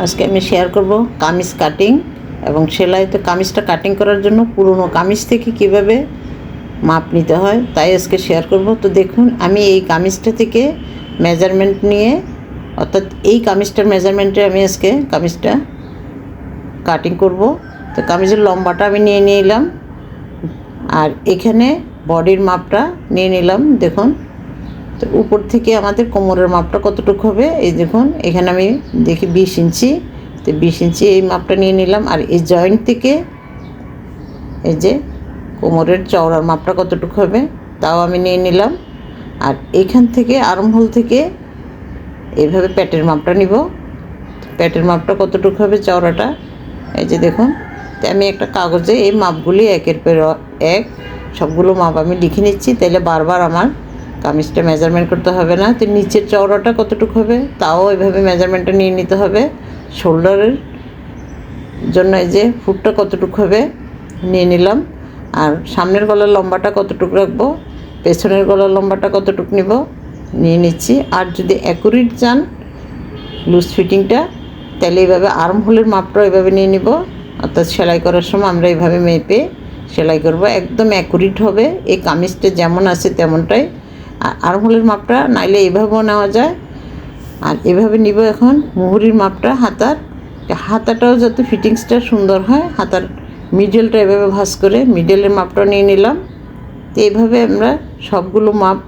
আজকে আমি শেয়ার করব কামিজ কাটিং এবং সেলাইতে কামিজটা কাটিং করার জন্য পুরনো কামিজ থেকে কীভাবে মাপ নিতে হয় তাই আজকে শেয়ার করব। তো দেখুন, আমি এই কামিজটা থেকে মেজারমেন্ট নিয়ে, অর্থাৎ এই কামিজটার মেজারমেন্টে আমি আজকে কামিজটা কাটিং করব। তো কামিজের লম্বাটা আমি নিয়ে নিলাম আর এখানে বডির মাপটা নিয়ে নিলাম। দেখুন তো উপর থেকে আমাদের কোমরের মাপটা কতটুকু হবে? এই দেখুন, এখানে আমি দেখি বিশ ইঞ্চি। তো বিশ ইঞ্চি এই মাপটা নিয়ে নিলাম। আর এই জয়েন্ট থেকে এই যে কোমরের চওড়ার মাপটা কতটুকু হবে, তাও আমি নিয়ে নিলাম। আর এইখান থেকে আরমহোল থেকে এইভাবে প্যাটের মাপটা নিব। প্যাটের মাপটা কতটুকু হবে চওড়াটা? এই যে দেখুন, তো আমি একটা কাগজে এই মাপগুলি একের পর এক সবগুলো মাপ আমি লিখে নিচ্ছি। তাহলে বারবার আমার কামিজটা মেজারমেন্ট করতে হবে না। তো নিচের চওড়াটা কতটুকু হবে, তাও এভাবে মেজারমেন্টটা নিয়ে নিতে হবে। শোল্ডারের জন্য এই যে ফুটটা কতটুকু হবে, নিয়ে নিলাম। আর সামনের গলার লম্বাটা কতটুকু রাখব, পেছনের গলার লম্বাটা কতটুকু নিব, নিয়ে নিচ্ছি। আর যদি অ্যাকুরেট চান লুজ ফিটিংটা তাহলে এইভাবে আর্ম হোলের মাপটা এইভাবে নিয়ে নিব। অর্থাৎ সেলাই করার সময় আমরা এইভাবে মেপে সেলাই করব। একদম অ্যাকুরেট হবে। এই কামিজটা যেমন আছে তেমনটাই আর আর্ম মাপটা নাইলে এভাবেও নেওয়া যায়। আর এভাবে নিব এখন মুহুরির মাপটা, হাতার। হাতাটাও যাতে ফিটিংসটা সুন্দর হয়, হাতার মিডলটা এভাবে ভাঁজ করে মিডলের মাপটা নিয়ে নিলাম। তো এইভাবে আমরা সবগুলো মাপ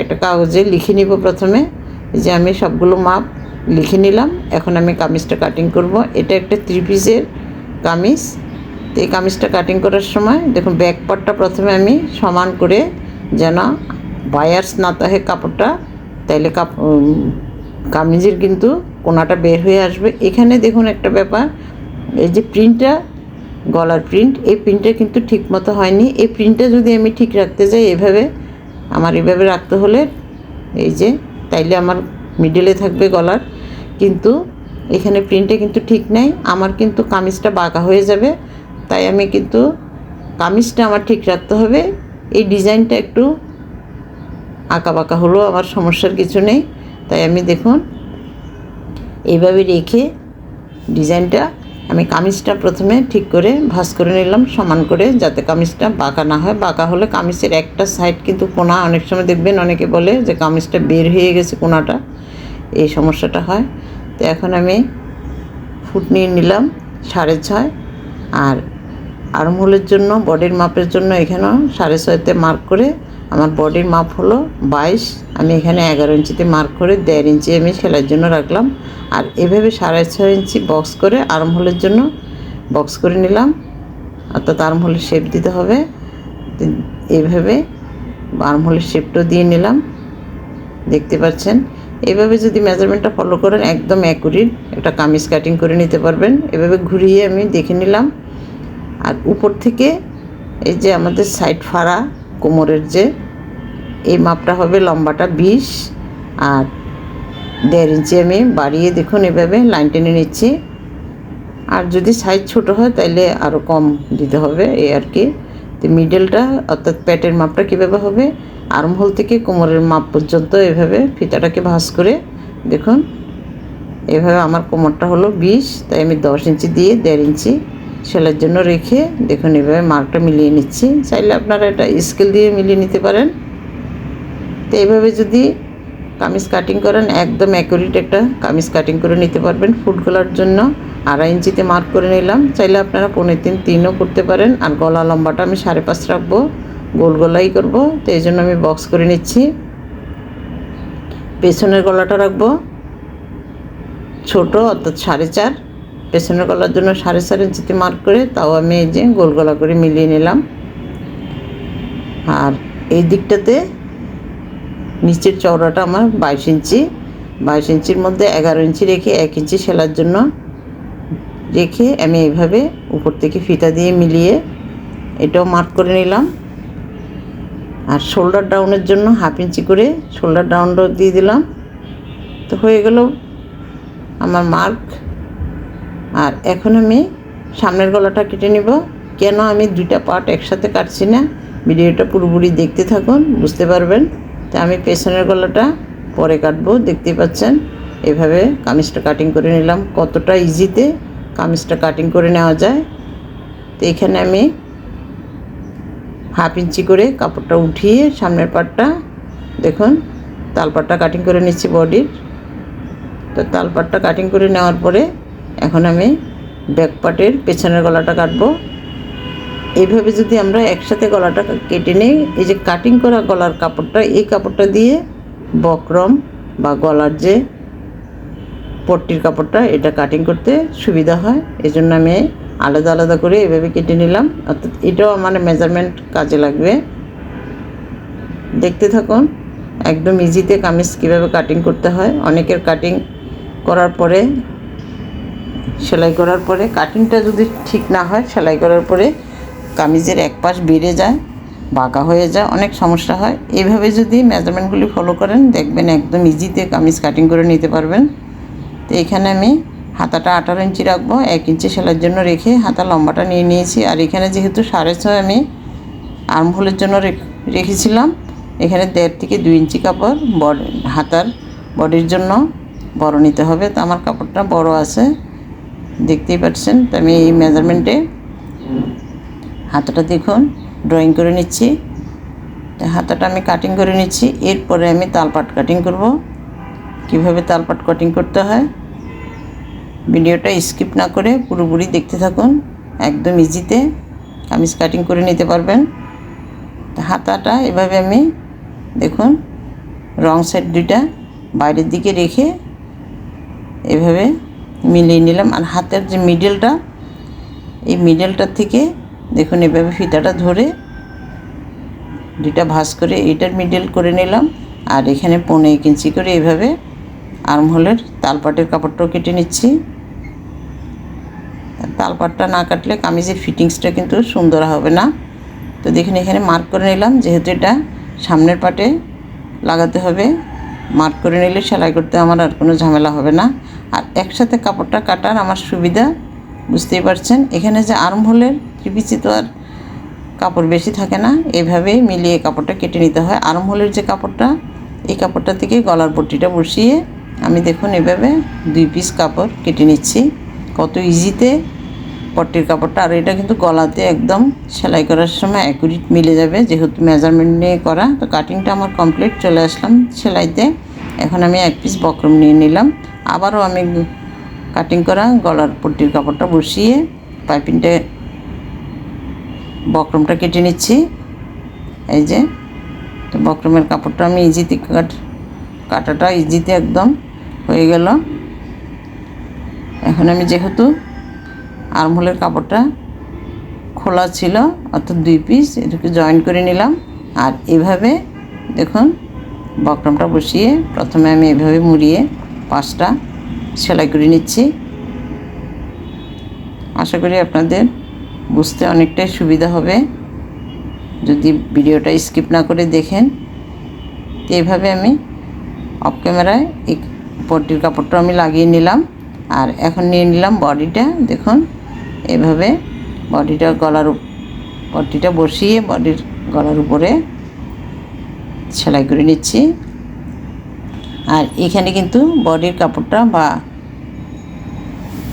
একটা কাগজে লিখে নিব প্রথমে। যে আমি সবগুলো মাপ লিখে নিলাম। এখন আমি কামিজটা কাটিং করব। এটা একটা থ্রি পিসের কামিজ। তো এই কামিজটা কাটিং করার সময় দেখুন ব্যাক পার্টটা প্রথমে আমি সমান করে যেন বায়ার্স না তাহে কাপড়টা, তাইলে কাপ কামিজের কিন্তু কোনাটা বের হয়ে আসবে। এখানে দেখুন একটা ব্যাপার, এই যে প্রিন্টটা, গলার প্রিন্ট, এই প্রিন্টটা কিন্তু ঠিক মতো হয়নি। এই প্রিন্টটা যদি আমি ঠিক রাখতে যাই এভাবে, আমার এভাবে রাখতে হলে এই যে, তাইলে আমার মিডলে থাকবে গলার। কিন্তু এখানে প্রিন্টে কিন্তু ঠিক নাই, আমার কিন্তু কামিজটা বাঁকা হয়ে যাবে। তাই আমি কিন্তু কামিজটা আমার ঠিক রাখতে হবে। এই ডিজাইনটা একটু বাঁকা হলেও আমার সমস্যার কিছু নেই। তাই আমি দেখুন, এইভাবে রেখে ডিজাইনটা আমি কামিজটা প্রথমে ঠিক করে ভাঁজ করে নিলাম সমান করে, যাতে কামিজটা বাঁকা না হয়। বাঁকা হলে কামিজের একটা সাইড কিন্তু কোনা, অনেক সময় দেখবেন অনেকে বলে যে কামিজটা বের হয়ে গেছে কোনাটা, এই সমস্যাটা হয়। তো এখন আমি ফুট নিয়ে নিলাম সাড়ে ছয়, আর আর্মহোলের জন্য বডির মাপের জন্য এখানেও সাড়ে ছয়তে মার্ক করে আমার বডির মাপ হলো বাইশ, আমি এখানে এগারো ইঞ্চিতে মার্ক করে দেড় ইঞ্চি আমি সেলাইয়ের জন্য রাখলাম। আর এভাবে সাড়ে ছয় ইঞ্চি বক্স করে আর্মহোলের জন্য বক্স করে নিলাম। অর্থাৎ আর্মহোলের শেপ দিতে হবে। তো এইভাবে আর্মহোলের শেপটাও দিয়ে নিলাম। দেখতে পাচ্ছেন? এভাবে যদি মেজারমেন্টটা ফলো করেন, একদম অ্যাকুরেট একটা কামিজ কাটিং করে নিতে পারবেন। এভাবে ঘুরিয়ে আমি দেখে নিলাম। আর উপর থেকে এই যে আমাদের সাইড ফাড়া কোমরের যে এই মাপটা হবে লম্বাটা বিশ আর দেড় ইঞ্চি আমি বাড়িয়ে দেখুন এভাবে লাইন টেনে নিচ্ছি। আর যদি সাইজ ছোট হয় তাহলে আরও কম দিতে হবে এই আর কি। তো মিডলটা অর্থাৎ প্যাটের মাপটা কীভাবে হবে? আর্মহোল থেকে কোমরের মাপ পর্যন্ত এভাবে ফিতাটাকে ভাঁজ করে দেখুন। এভাবে আমার কোমরটা হলো বিশ, তাই আমি দশ ইঞ্চি দিয়ে দেড় ইঞ্চি সেলাইয়ের জন্য রেখে দেখুন এভাবে মার্কটা মিলিয়ে নিচ্ছি। চাইলে আপনারা এটা স্কেল দিয়ে মিলিয়ে নিতে পারেন। তো এইভাবে যদি কামিজ কাটিং করেন, একদম অ্যাকুরেট একটা কামিজ কাটিং করে নিতে পারবেন ফুট গলার জন্য। আড়াই ইঞ্চিতে মার্ক করে নিলাম। চাইলে আপনারা পনেরো তিন, তিনও করতে পারেন। আর গলা লম্বাটা আমি সাড়ে পাঁচ রাখব। গোল গলাই করব। তো এই জন্য আমি বক্স করে নিচ্ছি। পেছনের গলাটা রাখব। ছোট অর্থাৎ সাড়ে চার। পেছনের গলার জন্য সাড়ে চার ইঞ্চিতে মার্ক করে, তাও আমি এই যে গোল গলা করে মিলিয়ে নিলাম। আর এই দিকটাতে নিচের চওড়াটা আমার বাইশ ইঞ্চি। বাইশ ইঞ্চির মধ্যে এগারো ইঞ্চি রেখে এক ইঞ্চি সেলার জন্য রেখে আমি এইভাবে উপর থেকে ফিতা দিয়ে মিলিয়ে এটাও মার্ক করে নিলাম। আর শোল্ডার ডাউনের জন্য হাফ ইঞ্চি করে শোল্ডার ডাউনটাও দিয়ে দিলাম। তো হয়ে গেল আমার মার্ক আর এখন আমি সামনের গলাটা কেটে নিব। কেন আমি দুইটা পার্ট একসাথে কাটছি না? ভিডিওটা পুরোপুরি দেখতে থাকুন, বুঝতে পারবেন। তা আমি পেছনের গলাটা পরে কাটবো দেখতে পাচ্ছেন। এভাবে কামিজটা কাটিং করে নিলাম। কতটা ইজিতে কামিজটা কাটিং করে নেওয়া যায়। তো এখানে আমি হাফ ইঞ্চি করে কাপড়টা উঠিয়ে সামনের পাটটা দেখুন তালপাটটা কাটিং করে নিচ্ছি বডির। তো তালপাটটা কাটিং করে নেওয়ার পরে এখন আমি ব্যাক পার্টের পেছনের গলাটা কাটবো। এইভাবে যদি আমরা একসাথে গলাটা কেটে নিই, এই যে কাটিং করা গলার কাপড়টা, এই কাপড়টা দিয়ে বক্রম বা গলার যে পট্টির কাপড়টা, এটা কাটিং করতে সুবিধা হয়। এই জন্য আমি আলাদা আলাদা করে এভাবে কেটে নিলাম। অর্থাৎ এটাও আমার মেজারমেন্ট কাজে লাগবে। দেখতে থাকুন, একদম ইজিতে কামিজ কীভাবে কাটিং করতে হয়। অনেকের কাটিং করার পরে সেলাই করার পরে কাটিংটা যদি ঠিক না হয়, সেলাই করার পরে কামিজের এক পাশ বেড়ে যায়, বাঁকা হয়ে যায়, অনেক সমস্যা হয়। এইভাবে যদি মেজারমেন্টগুলি ফলো করেন, দেখবেন একদম ইজিতে কামিজ কাটিং করে নিতে পারবেন। তো এখানে আমি হাতাটা আঠারো ইঞ্চি রাখব, এক ইঞ্চি সেলাইয়ের জন্য রেখে হাতা লম্বাটা নিয়ে নিয়েছি। আর এখানে যেহেতু সাড়ে ছয় আমি আর্মহোলের জন্য রেখ- রেখেছিলাম, এখানে দেড় থেকে দুই ইঞ্চি কাপড় বডি, হাতার বডির জন্য বড় নিতে হবে। তো আমার কাপড়টা বড় আছে। দেখতেই পাচ্ছেন, তো আমি এই মেজারমেন্টে হাতাটা দেখুন ড্রয়িং করে নিচ্ছি। তো হাতাটা আমি কাটিং করে নিচ্ছি, এরপরে আমি তালপাট কাটিং করব। কীভাবে তালপাট কাটিং করতে হয়, ভিডিওটা স্কিপ না করে পুরোপুরি দেখতে থাকুন, একদম ইজিতে কামিজ কাটিং করে নিতে পারবেন। হাতাটা এভাবে আমি দেখুন, রং সাইড দুইটা বাইরের দিকে রেখে এভাবে মিলিয়ে নিলাম। আর হাতের যে মিডলটা এই মিডলটার থেকে দেখুন, এভাবে ফিতাটা ধরে দুইটা ভাঁজ করে এইটার মিডল করে নিলাম। আর এখানে পনেরো এক ইঞ্চি করে এইভাবে আর্মহোলের তালপাটের কাপড়টাও কেটে নিচ্ছি। তালপাটটা না কাটলে কামিজের ফিটিংসটা কিন্তু সুন্দর হবে না। তো দেখুন, এখানে মার্ক করে নিলাম, যেহেতু এটা সামনের পাটে লাগাতে হবে। মার্ক করে নিলে সেলাই করতে আমার আর কোনো ঝামেলা হবে না। আর একসাথে কাপড়টা কাটার আমার সুবিধা, বুঝতেই পারছেন? এখানে যে আর্মহোলের ত্রিপিচি তো আর কাপড় বেশি থাকে না, এভাবেই মিলিয়ে কাপড়টা কেটে নিতে হয়। আর্মহোলের যে কাপড়টা, এই কাপড়টা থেকে গলার পট্টিটা বসিয়ে আমি দেখুন এভাবে দুই পিস কাপড় কেটে নিচ্ছি। কত ইজিতে পট্টির কাপড়টা। আর এটা কিন্তু গলাতে একদম সেলাই করার সময় অ্যাকুরেট মিলে যাবে। যেহেতু মেজারমেন্ট নিয়ে করা, তো কাটিংটা আমার কমপ্লিট চলে আসলাম সেলাইতে। এখন আমি এক পিস বক্রম নিয়ে নিলাম। আবারও আমি কাটিং করা গলার পট্টির কাপড়টা বসিয়ে পাইপিংটা বক্রমটা কেটে নিচ্ছি। এই যে, তো বক্রমের কাপড়টা আমি ইজিতে কাট, কাটাটা ইজিতে একদম হয়ে গেল। এখন আমি যেহেতু আর্মহোলের কাপড়টা খোলা ছিল, অর্থাৎ দুই পিস এটাকে জয়েন করে নিলাম। আর এভাবে দেখুন বক্রমটা বসিয়ে প্রথমে আমি এভাবে মুড়িয়ে পাঁচটা সেলাই করে নিচ্ছি। আশা করি আপনাদের বুঝতে অনেকটাই সুবিধা হবে। যদি ভিডিওটা স্কিপ না করে দেখেন, তো এইভাবে আমি অফ ক্যামেরায় এই পট্টির কাপড়টা আমি লাগিয়ে নিলাম। আর এখন নিয়ে নিলাম বডিটা, দেখুন, এভাবে বডিটা গলার পট্টিটা বসিয়ে বডির গলার উপরে সেলাই করে নিচ্ছি। আর এখানে কিন্তু বডির কাপড়টা বা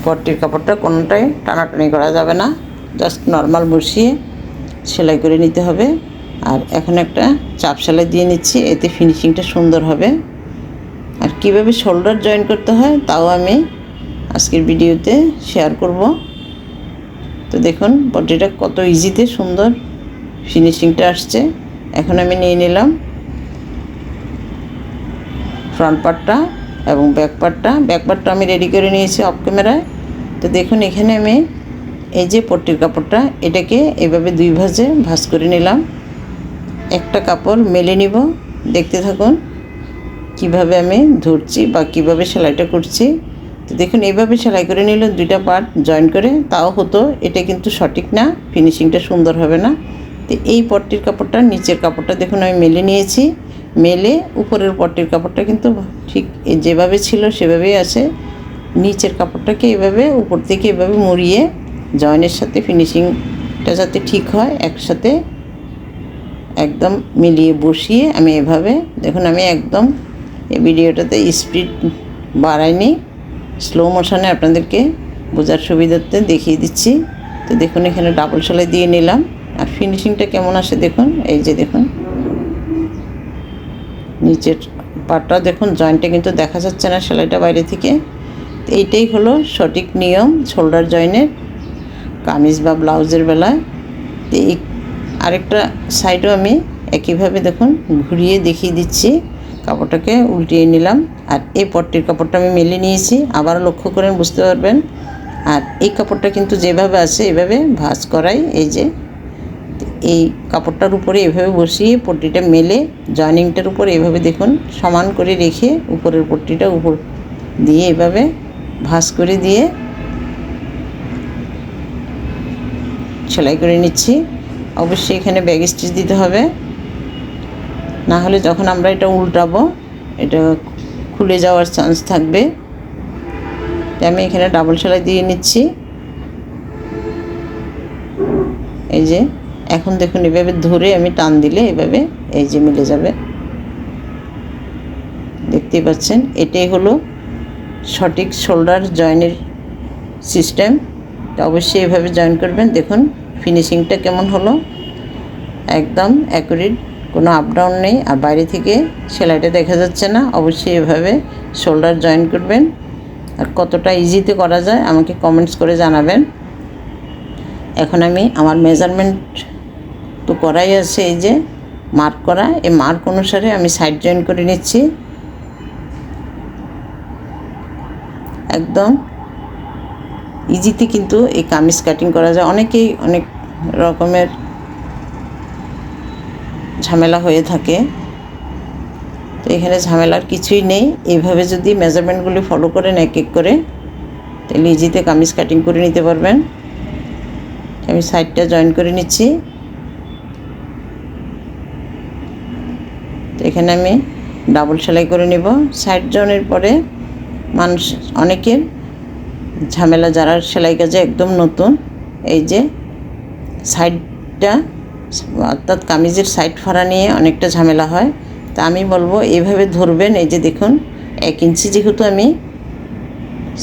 পট্টির কাপড়টা কোনোটাই টানাটানি করা যাবে না। জাস্ট নর্মাল বসিয়ে সেলাই করে নিতে হবে। আর এখন একটা চাপ সেলাই দিয়ে নিচ্ছি, এতে ফিনিশিংটা সুন্দর হবে। আর কীভাবে শোল্ডার জয়েন করতে হয় তাও আমি আজকের ভিডিওতে শেয়ার করব। তো দেখুন, বডিটা কত ইজিতে সুন্দর ফিনিশিংটা আসছে। এখন আমি নিয়ে নিলাম। ফ্রন্ট পার্টটা এবং ব্যাক পার্টটা ব্যাক পার্টটা আমি রেডি করে নিয়েছি অফ ক্যামেরায় তো দেখুন, এখানে আমি এই যে পট্টির কাপড়টা, এটাকে এভাবে দুই ভাঁজে ভাঁজ করে নিলাম। একটা কাপড় মেলে নিব। দেখতে থাকুন, কীভাবে আমি ধরছি বা কীভাবে সেলাইটা করছি। তো দেখুন, এইভাবে সেলাই করে নিলে, দুইটা পার্ট জয়েন করে। তাও হতো, এটা কিন্তু সঠিক না ফিনিশিংটা সুন্দর হবে না। তো এই পট্টির কাপড়টা, নিচের কাপড়টা দেখুন, আমি মেলে নিয়েছি। মেলে উপরের পট্টির কাপড়টা কিন্তু ঠিক যেভাবে ছিল সেভাবেই আছে। নিচের কাপড়টাকে এভাবে, উপর থেকে এভাবে মুড়িয়ে জয়েনের সাথে ফিনিশিংটা যাতে ঠিক হয়, একসাথে একদম মিলিয়ে বসিয়ে আমি এভাবে, দেখুন আমি একদম এই ভিডিওটাতে স্পিড বাড়াইনি স্লো মোশনে আপনাদেরকে বোঝার সুবিধার্থে দেখিয়ে দিচ্ছি। তো দেখুন এখানে ডাবল সেলাই দিয়ে নিলাম। আর ফিনিশিংটা কেমন আসে দেখুন, এই যে দেখুন। নিচের পাটটা দেখুন জয়েন্টটা কিন্তু দেখা যাচ্ছে না সেলাইটা বাইরে থেকে। এইটাই হলো সঠিক নিয়ম শোল্ডার জয়েনের কামিজ বা ব্লাউজের বেলায়। এই আরেকটা সাইডও আমি একইভাবে দেখুন, ঘুরিয়ে দেখিয়ে দিচ্ছি। কাপড়টাকে উল্টিয়ে নিলাম। আর এই পটটির কাপড়টা আমি মেলে নিয়েছি। আবার লক্ষ্য করেন, বুঝতে পারবেন। আর এই কাপড়টা কিন্তু যেভাবে আছে, এভাবে ভাঁজ করাই। এই যে এই কাপড়টার উপরে এভাবে বসিয়ে পট্টিটা মেলে জয়নিংটার উপরে এভাবে দেখুন, সমান করে রেখে উপরের পট্টিটা উপর দিয়ে এভাবে ভাঁজ করে দিয়ে সেলাই করে নিচ্ছি। অবশ্যই এখানে ব্যাগ স্টিচ দিতে হবে। না হলে যখন আমরা এটা উল্টাবো, এটা খুলে যাওয়ার চান্স থাকবে। আমি এখানে ডাবল সেলাই দিয়ে নিচ্ছি। এই যে এখন দেখুন, এভাবে ধরে আমি টান দিলে এভাবে এই যে মিলে যাবে। দেখতেই পাচ্ছেন, এটাই হলো সঠিক শোল্ডার জয়েনের সিস্টেম। অবশ্যই এভাবে জয়েন করবেন। দেখুন, ফিনিশিংটা কেমন হলো। একদম অ্যাকুরেট, কোনো আপ ডাউন নেই। আর বাইরে থেকে সেলাইটা দেখা যাচ্ছে না। অবশ্যই এভাবে শোল্ডার জয়েন করবেন। আর কতটা ইজিতে করা যায় আমাকে কমেন্টস করে জানাবেন। এখন আমি আমার মেজারমেন্ট তো করাই আছে এই যে মার্ক করা। এই মার্ক অনুসারে আমি সাইড জয়েন করে নিচ্ছি। একদম ইজিতে কিন্তু এই কামিজ কাটিং করা যায়। অনেকেই অনেক রকমের ঝামেলা হয়ে থাকে। তো এখানে ঝামেলার কিছুই নেই। এইভাবে যদি মেজারমেন্টগুলি ফলো করেন এক এক করে, তাহলে ইজিতে কামিজ কাটিং করে নিতে পারবেন। আমি সাইডটা জয়েন করে নিচ্ছি। তো এখানে আমি ডাবল সেলাই করে নিব। সাইড জয়েনের পরে মানুষ অনেকের ঝামেলা, যারা সেলাই কাজে একদম নতুন, এই যে সাইডটা অর্থাৎ কামিজের সাইড ফাড়া নিয়ে অনেকটা ঝামেলা হয়। তা আমি বলব এইভাবে ধরবেন। এই যে দেখুন, এক ইঞ্চি যেহেতু আমি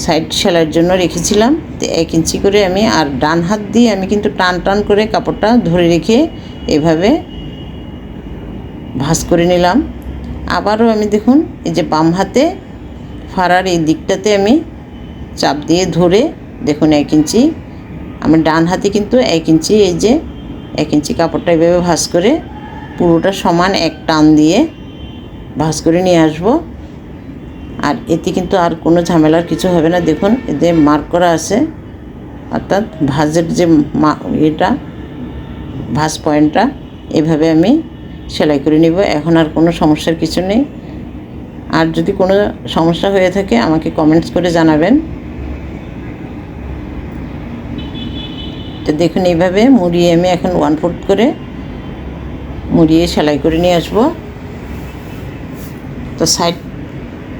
সাইড সেলাইয়ের জন্য রেখেছিলাম, তো এক ইঞ্চি করে আমি আর ডান হাত দিয়ে আমি কিন্তু টান টান করে কাপড়টা ধরে রেখে এভাবে ভাঁজ করে নিলাম। আবারও আমি দেখুন, এই যে বাম হাতে ফাড়ার এই দিকটাতে আমি চাপ দিয়ে ধরে দেখুন এক ইঞ্চি, আমার ডান হাতে কিন্তু এক ইঞ্চি, এই যে এক ইঞ্চি কাপড়টা এভাবে ভাঁজ করে পুরোটা সমান এক টান দিয়ে ভাঁজ করে নিয়ে আসব। আর এতে কিন্তু আর কোনো ঝামেলার কিছু হবে না। দেখুন, এতে মার্ক করা আছে। অর্থাৎ ভাঁজের যে মা এটা ভাঁজ পয়েন্টটা, এভাবে আমি সেলাই করে নিব। এখন আর কোনো সমস্যার কিছু নেই। আর যদি কোনো সমস্যা হয়ে থাকে, আমাকে কমেন্টস করে জানাবেন। তো দেখুন, এইভাবে মুড়িয়ে আমি এখন ওয়ান ফোর্থ করে মুড়িয়ে সেলাই করে নিয়ে আসব। তো সাইড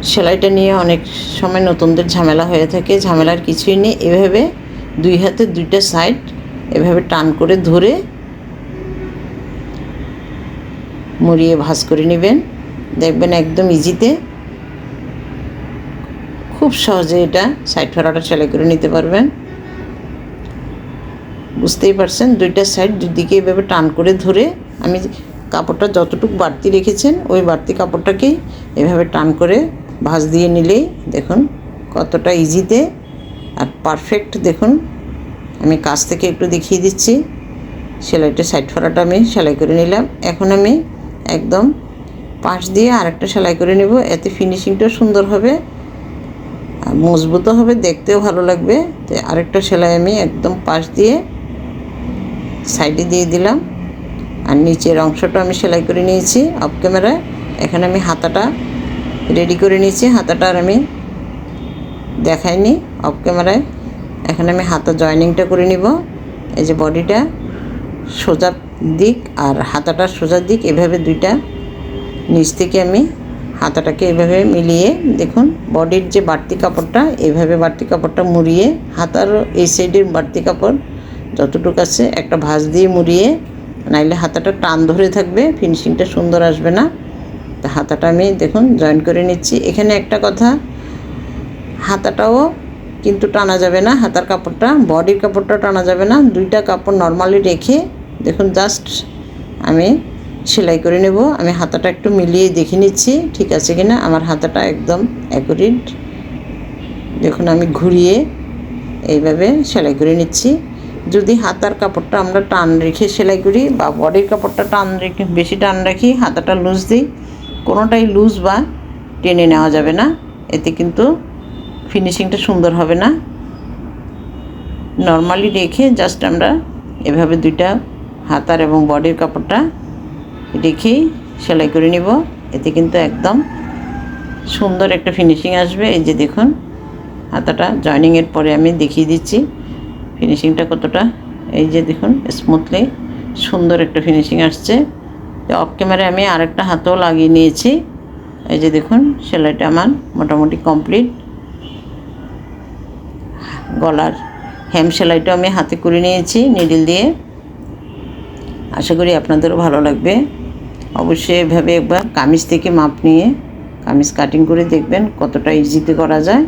সেলাইটা নিয়ে অনেক সময় নতুনদের ঝামেলা হয়ে থাকে। ঝামেলার কিছুই নেই। এভাবে দুই হাতে দুইটা সাইড এভাবে টান করে ধরে মুড়িয়ে ভাঁজ করে নেবেন। দেখবেন একদম ইজিতে খুব সহজে এটা সাইড ফেরাটা সেলাই করে নিতে পারবেন। বুঝতেই পারছেন? দুইটা সাইড দুদিকে এভাবে টান করে ধরে আমি কাপড়টা যতটুকু বাড়তি রেখেছেন, ওই বাড়তি কাপড়টাকেই এভাবে টান করে ভাঁজ দিয়ে নিলেই দেখুন কতটা ইজিতে আর পারফেক্ট দেখুন। আমি কাছ থেকে একটু দেখিয়ে দিচ্ছি। সেলাইটা সাইড ফরাটা আমি সেলাই করে নিলাম। এখন আমি একদম পাশ দিয়ে আরেকটা সেলাই করে নেব। এতে ফিনিশিংটাও সুন্দর হবে, আর মজবুতও হবে, দেখতেও ভালো লাগবে। তো আরেকটা সেলাই আমি একদম পাশ দিয়ে সাইডে দিয়ে দিলাম। আর নিচের অংশটা আমি সেলাই করে নিয়েছি অফ ক্যামেরায় এখানে আমি হাতাটা রেডি করে নিয়েছি। হাতাটা আর আমি দেখাইনি অফ ক্যামেরায় এখানে আমি হাতা জয়েনিংটা করে নিব। এই যে বডিটা সোজা দিক আর হাতাটা সোজা দিক, এভাবে দুইটা নিচ থেকে আমি হাতাটাকে এভাবে মিলিয়ে দেখুন, বডির যে বাড়তি কাপড়টা, এভাবে বাড়তি কাপড়টা মুড়িয়ে হাতার এই সাইডের বাড়তি কাপড় যতটুকু আছে একটা ভাঁজ দিয়ে মুড়িয়ে, নাইলে হাতাটা টান ধরে থাকবে, ফিনিশিংটা সুন্দর আসবে না। তা হাতাটা আমি দেখুন জয়েন করে নিচ্ছি। এখানে একটা কথা, হাতাটাও কিন্তু টানা যাবে না, হাতার কাপড়টা, বডির কাপড়টা টানা যাবে না, দুইটা কাপড় নর্মালি রেখে দেখুন জাস্ট আমি সেলাই করে নেব। আমি হাতাটা একটু মিলিয়ে দেখে নিচ্ছি, ঠিক আছে কি না আমার হাতাটা একদম অ্যাকুরেট দেখুন, আমি ঘুরিয়ে এইভাবে সেলাই করে নিচ্ছি। যদি হাতার কাপড়টা আমরা টান রেখে সেলাই করি বা বডির কাপড়টা টান রেখে, বেশি টান রাখি, হাতাটা লুজ দিই, কোনোটাই লুজ বা টেনে নেওয়া যাবে না। এতে কিন্তু ফিনিশিংটা সুন্দর হবে না। নর্মালি রেখে জাস্ট আমরা এভাবে দুইটা হাতার এবং বডির কাপড়টা রেখেই সেলাই করে নিব। এতে কিন্তু একদম সুন্দর একটা ফিনিশিং আসবে। এই যে দেখুন, হাতাটা জয়নিংয়ের পরে আমি দেখিয়ে দিচ্ছি ফিনিশিংটা কতটা। এই যে দেখুন স্মুথলি সুন্দর একটা ফিনিশিং আসছে। অফ ক্যামেরায় আমি আরেকটা হাতও লাগিয়ে নিয়েছি। এই যে দেখুন, সেলাইটা আমার মোটামুটি কমপ্লিট গলার হ্যাম সেলাইটা আমি হাতে করে নিয়েছি নিডল দিয়ে। আশা করি আপনাদেরও ভালো লাগবে। অবশ্যই এভাবে একবার কামিজ থেকে মাপ নিয়ে কামিজ কাটিং করে দেখবেন কতটা ইজিতে করা যায়।